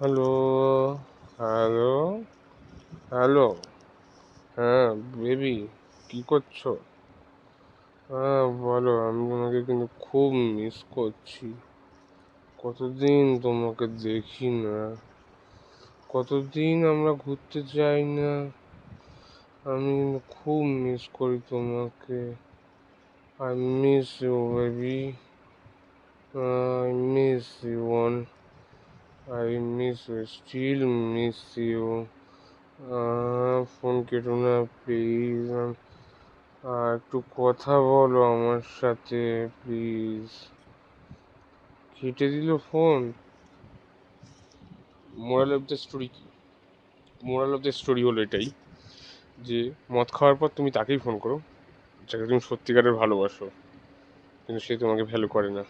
Hello hello hello হ্যাঁ baby কী করছ? হ্যাঁ বলো, আমি তোমাকে কিন্তু খুব মিস করছি। কতদিন তোমাকে দেখি না, কতদিন আমরা ঘুরতে যাই না, আমি কিন্তু খুব মিস করি তোমাকে। I miss you baby I miss you one I miss still miss you phone কেটো না প্লিজ একটু কথা বলো আমার সাথে প্লিজ কেটে দিল phone moral of the story কি? মোরাল অফ দ্য স্টোরি হলো এটাই যে, মদ খাওয়ার পর তুমি তাকেই ফোন করো, যাকে তুমি সত্যিকারের ভালোবাসো, কিন্তু সে তোমাকে ভ্যালু করে না।